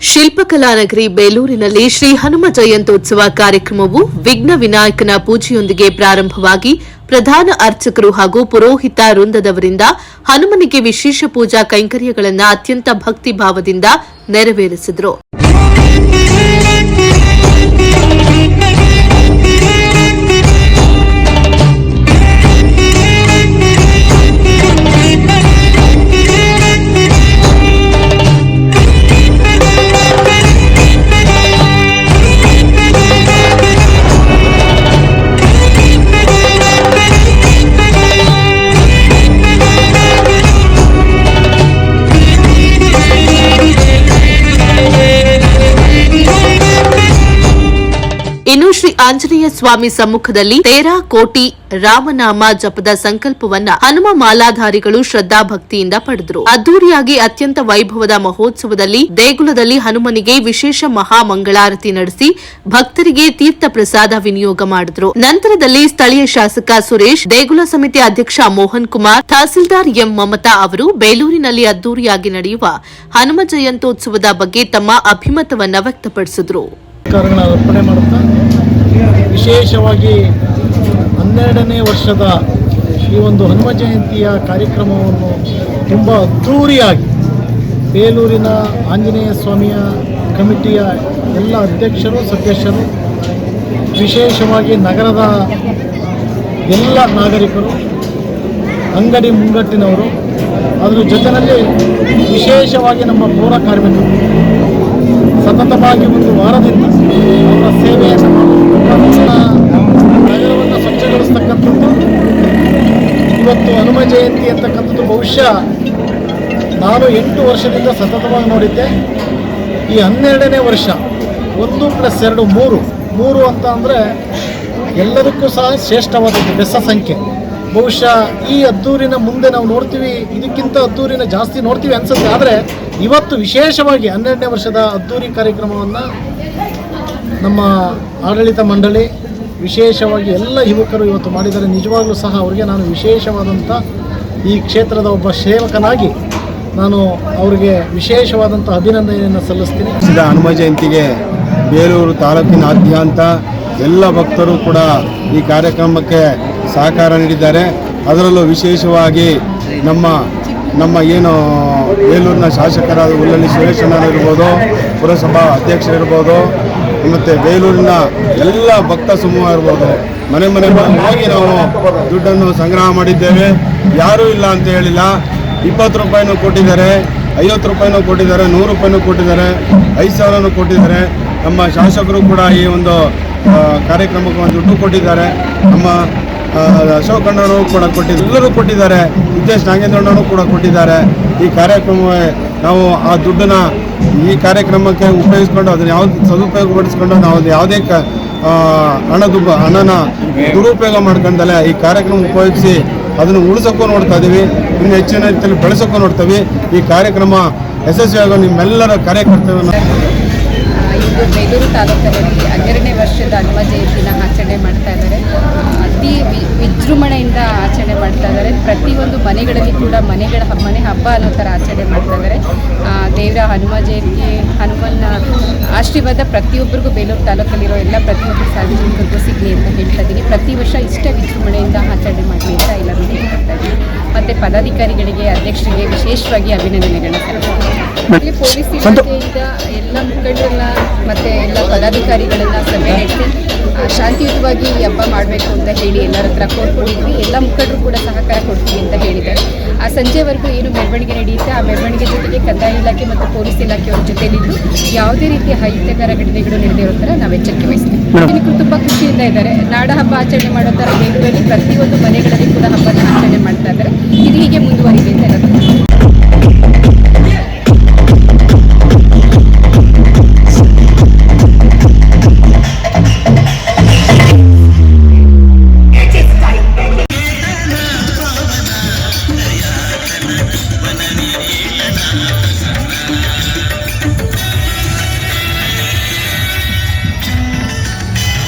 ಶಿಲ್ಪಕಲಾನಗರಿ ಬೇಲೂರಿನಲ್ಲಿ ಶ್ರೀ ಹನುಮ ಜಯಂತ್ಯೋತ್ಸವ ಕಾರ್ಯಕ್ರಮವು ವಿಘ್ನ ವಿನಾಯಕನ ಪೂಜೆಯೊಂದಿಗೆ ಪ್ರಾರಂಭವಾಗಿ ಪ್ರಧಾನ ಅರ್ಚಕರು ಹಾಗೂ ಪುರೋಹಿತ ವೃಂದದವರಿಂದ ಹನುಮನಿಗೆ ವಿಶೇಷ ಪೂಜಾ ಕೈಂಕರ್ಯಗಳನ್ನು ಅತ್ಯಂತ ಭಕ್ತಿ ಭಾವದಿಂದ ನೆರವೇರಿಸಿದರು. ಆಂಜನೇಯ ಸ್ವಾಮಿ ಸಮ್ಮುಖದಲ್ಲಿ ತೇರಾ ಕೋಟಿ ರಾಮನಾಮ ಜಪದ ಸಂಕಲ್ಪವನ್ನ ಹನುಮ ಮಾಲಾಧಾರಿಗಳು ಶ್ರದ್ಧಾ ಭಕ್ತಿಯಿಂದ ಪಡೆದರು. ಅದ್ದೂರಿಯಾಗಿ ಅತ್ಯಂತ ವೈಭವದ ಮಹೋತ್ಸವದಲ್ಲಿ ದೇಗುಲದಲ್ಲಿ ಹನುಮನಿಗೆ ವಿಶೇಷ ಮಹಾಮಂಗಳಾರತಿ ನಡೆಸಿ ಭಕ್ತರಿಗೆ ತೀರ್ಥ ಪ್ರಸಾದ ವಿನಿಯೋಗ ಮಾಡಿದ್ರು. ನಂತರದಲ್ಲಿ ಸ್ಥಳೀಯ ಶಾಸಕ ಸುರೇಶ್, ದೇಗುಲ ಸಮಿತಿ ಅಧ್ಯಕ್ಷ ಮೋಹನ್ ಕುಮಾರ್, ತಹಸೀಲ್ದಾರ್ ಎಂ ಮಮತಾ ಅವರು ಬೇಲೂರಿನಲ್ಲಿ ಅದ್ದೂರಿಯಾಗಿ ನಡೆಯುವ ಹನುಮ ಜಯಂತ್ಯೋತ್ಸವದ ಬಗ್ಗೆ ತಮ್ಮ ಅಭಿಮತವನ್ನ ವ್ಯಕ್ತಪಡಿಸಿದರು. ಅರ್ಪಣೆ ಮಾಡುತ್ತಾ ವಿಶೇಷವಾಗಿ ಹನ್ನೆರಡನೇ ವರ್ಷದ ಈ ಒಂದು ಹನುಮ ಜಯಂತಿಯ ಕಾರ್ಯಕ್ರಮವನ್ನು ತುಂಬ ಅದ್ಧೂರಿಯಾಗಿ ಬೇಲೂರಿನ ಆಂಜನೇಯ ಸ್ವಾಮಿಯ ಕಮಿಟಿಯ ಎಲ್ಲ ಅಧ್ಯಕ್ಷರು, ಸದಸ್ಯರು, ವಿಶೇಷವಾಗಿ ನಗರದ ಎಲ್ಲ ನಾಗರಿಕರು, ಅಂಗಡಿ ಮುಂಗಟ್ಟಿನವರು, ಅದರ ಜೊತೆಯಲ್ಲಿ ವಿಶೇಷವಾಗಿ ನಮ್ಮ ಪೌರ ಕಾರ್ಮಿಕರು. ಸತತವಾಗಿ ಒಂದು ವಾರದಿಂದ ಅವರ ಸೇವೆಯನ್ನು ಮಾಡುತ್ತಾ ನಗರವನ್ನು ಸ್ವಚ್ಛಗೊಳಿಸ್ತಕ್ಕಂಥದ್ದು ಇವತ್ತು ಹನುಮ ಜಯಂತಿ ಬಹುಶಃ ನಾನು ಎಂಟು ವರ್ಷದಿಂದ ಸತತವಾಗಿ ನೋಡಿದ್ದೆ. ಈ ಹನ್ನೆರಡನೇ ವರ್ಷ ಒಂದು ಪ್ಲಸ್ ಎರಡು ಮೂರು. ಮೂರು ಅಂತ ಅಂದರೆ ಎಲ್ಲದಕ್ಕೂ ಸಹ ಶ್ರೇಷ್ಠವಾದದ್ದು ಬೆಸ ಸಂಖ್ಯೆ. ಬಹುಶಃ ಈ ಅದ್ದೂರಿನ ಮುಂದೆ ನಾವು ನೋಡ್ತೀವಿ, ಇದಕ್ಕಿಂತ ಅದ್ದೂರಿನ ಜಾಸ್ತಿ ನೋಡ್ತೀವಿ ಅನಿಸುತ್ತೆ. ಆದರೆ ಇವತ್ತು ವಿಶೇಷವಾಗಿ ಹನ್ನೆರಡನೇ ವರ್ಷದ ಅದ್ದೂರಿ ಕಾರ್ಯಕ್ರಮವನ್ನು ನಮ್ಮ ಆಡಳಿತ ಮಂಡಳಿ, ವಿಶೇಷವಾಗಿ ಎಲ್ಲ ಯುವಕರು ಇವತ್ತು ಮಾಡಿದ್ದಾರೆ. ನಿಜವಾಗ್ಲೂ ಸಹ ಅವರಿಗೆ ನಾನು ವಿಶೇಷವಾದಂಥ ಈ ಕ್ಷೇತ್ರದ ಒಬ್ಬ ಸೇವಕನಾಗಿ ನಾನು ಅವರಿಗೆ ವಿಶೇಷವಾದಂಥ ಅಭಿನಂದನೆಯನ್ನು ಸಲ್ಲಿಸ್ತೀನಿ. ಹನುಮ ಜಯಂತಿಗೆ ಬೇಲೂರು ತಾಲೂಕಿನಾದ್ಯಂತ ಎಲ್ಲ ಭಕ್ತರು ಕೂಡ ಈ ಕಾರ್ಯಕ್ರಮಕ್ಕೆ ಸಹಕಾರ ನೀಡಿದ್ದಾರೆ. ಅದರಲ್ಲೂ ವಿಶೇಷವಾಗಿ ನಮ್ಮ ನಮ್ಮ ಏನು ಬೇಲೂರಿನ ಶಾಸಕರಾದ ಉಲ್ಲಳ್ಳಿ ಸುರೇಶಣ್ಣರಿರ್ಬೋದು ಪುರಸಭಾ ಅಧ್ಯಕ್ಷರಿರ್ಬೋದು ಮತ್ತು ಬೇಲೂರಿನ ಎಲ್ಲ ಭಕ್ತ ಸಮೂಹ ಇರ್ಬೋದು. ಮನೆ ಮನೆ ಹೋಗಿ ನಾವು ದುಡ್ಡನ್ನು ಸಂಗ್ರಹ ಮಾಡಿದ್ದೇವೆ. ಯಾರೂ ಇಲ್ಲ ಅಂತ ಹೇಳಿಲ್ಲ. ಇಪ್ಪತ್ತು ರೂಪಾಯಿನೂ ಕೊಟ್ಟಿದ್ದಾರೆ. ಐವತ್ತು ರೂಪಾಯಿನೂ ಕೊಟ್ಟಿದ್ದಾರೆ. ನೂರು ರೂಪಾಯಿನೂ ಕೊಟ್ಟಿದ್ದಾರೆ. ಐದು ಸಾವಿರನೂ ಕೊಟ್ಟಿದ್ದಾರೆ. ನಮ್ಮ ಶಾಸಕರು ಕೂಡ ಈ ಒಂದು ಕಾರ್ಯಕ್ರಮಕ್ಕೆ ಒಂದು ದುಡ್ಡು ಕೊಟ್ಟಿದ್ದಾರೆ. ನಮ್ಮ ಅಶೋಕ್ ಕೂಡ ಕೊಟ್ಟಿದ್ದಾರೆ ಎಲ್ಲರೂ ಕೊಟ್ಟಿದ್ದಾರೆ. ವಿದ್ಯೇಶ್ ನಾಗೇಂದ್ರಣ್ಣವರು ಕೂಡ ಕೊಟ್ಟಿದ್ದಾರೆ. ಈ ಕಾರ್ಯಕ್ರಮ ನಾವು ಆ ದುಡ್ಡನ್ನು ಈ ಕಾರ್ಯಕ್ರಮಕ್ಕೆ ಉಪಯೋಗಿಸ್ಕೊಂಡು ಅದನ್ನು ಯಾವ್ದು ಸದುಪಯೋಗಪಡಿಸ್ಕೊಂಡು ನಾವು ಯಾವುದೇ ಕ ಹಣದುಬ್ಬ, ಹಣನ ದುರುಪಯೋಗ ಮಾಡ್ಕೊಂಡಲ್ಲ ಈ ಕಾರ್ಯಕ್ರಮ ಉಪಯೋಗಿಸಿ ಅದನ್ನು ಉಳಿಸೋಕ್ಕೂ ನೋಡ್ತಾ ಇದ್ದೀವಿ ಇನ್ನು ಹೆಚ್ಚಿನ ರೀತಿಯಲ್ಲಿ ಬೆಳೆಸೋಕ್ಕೂ ನೋಡ್ತೀವಿ ಈ ಕಾರ್ಯಕ್ರಮ ಯಶಸ್ವಿಯಾಗೋ ನಿಮ್ಮೆಲ್ಲರ ಕಾರ್ಯಕರ್ತರನ್ನು ಇಂದು ಬೇಲೂರು ತಾಲೂಕಿನಲ್ಲಿ ಹನ್ನೆರಡನೇ ವರ್ಷದ ಹನುಮ ಜಯಂತಿನ ಆಚರಣೆ ಮಾಡ್ತಾ ಇದ್ದಾರೆ. ಅತಿ ವಿಜೃಂಭಣೆಯಿಂದ ಆಚರಣೆ ಮಾಡ್ತಾ ಇದ್ದಾರೆ. ಪ್ರತಿಯೊಂದು ಮನೆಗಳಲ್ಲಿ ಕೂಡ ಮನೆಗಳ ಮನೆ ಹಬ್ಬ ಅನ್ನೋ ಥರ ಆಚರಣೆ ಮಾಡ್ತಾ ಇದ್ದಾರೆ. ದೇವರ ಹನುಮ ಜಯಂತಿ, ಹನುಮನ ಆಶೀರ್ವಾದ ಪ್ರತಿಯೊಬ್ಬರಿಗೂ ಬೇಲೂರು ತಾಲೂಕಲ್ಲಿರೋ ಎಲ್ಲ ಪ್ರತಿಯೊಬ್ಬರು ಸಾರ್ವಜನಿಕರಿಗೂ ಸಿಗಲಿ ಅಂತ ಹೇಳ್ತಾ ಇದ್ದೀನಿ. ಪ್ರತಿ ವರ್ಷ ಇಷ್ಟೇ ವಿಜೃಂಭಣೆಯಿಂದ ಆಚರಣೆ ಮಾಡಲಿ ಅಂತ ಎಲ್ಲರೂ ಹೇಳ್ತಾ ಇದ್ದೀನಿ ಮತ್ತು ಪದಾಧಿಕಾರಿಗಳಿಗೆ, ಅಧ್ಯಕ್ಷರಿಗೆ ವಿಶೇಷವಾಗಿ ಅಭಿನಂದನೆಗಳನ್ನ ಸಲ್ಲಿಸ್ತೀನಿ. ಇಲ್ಲಿ ಪೊಲೀಸ್ ಇಲಾಖೆಯಿಂದ ಎಲ್ಲ ಮುಖಂಡರನ್ನ ಮತ್ತೆ ಎಲ್ಲ ಪದಾಧಿಕಾರಿಗಳನ್ನ ಸಭೆ ನಡೆಸಿ ಶಾಂತಿಯುತವಾಗಿ ಈ ಹಬ್ಬ ಮಾಡಬೇಕು ಅಂತ ಹೇಳಿ ಎಲ್ಲರ ಹತ್ರ ಕೋರ್ಕೊಂಡಿದ್ವಿ ಎಲ್ಲ ಮುಖಂಡರು ಕೂಡ ಸಹಕಾರ ಕೊಡ್ತೀವಿ ಅಂತ ಹೇಳಿದ್ದಾರೆ. ಆ ಸಂಜೆವರೆಗೂ ಏನು ಮೆರವಣಿಗೆ ನಡೆಯುತ್ತೆ ಆ ಮೆರವಣಿಗೆ ಜೊತೆಗೆ ಕಂದಾಯ ಇಲಾಖೆ ಮತ್ತು ಪೊಲೀಸ್ ಇಲಾಖೆಯವ್ರ ಜೊತೆಲಿದ್ದು ಯಾವುದೇ ರೀತಿಯ ಅಹಿತಕರ ಘಟನೆಗಳು ನಡೆದಿರೋ ಥರ ನಾವು ಎಚ್ಚರಿಕೆ ವಹಿಸ್ತೀವಿ. ಸಾರ್ವಜನಿಕರು ತುಂಬ ಖುಷಿಯಿಂದ ಇದ್ದಾರೆ. ನಾಡ ಹಬ್ಬ ಆಚರಣೆ ಮಾಡೋ ಥರ ಬೇಲೂರಲ್ಲಿ ಪ್ರತಿಯೊಂದು ಹಬ್ಬನ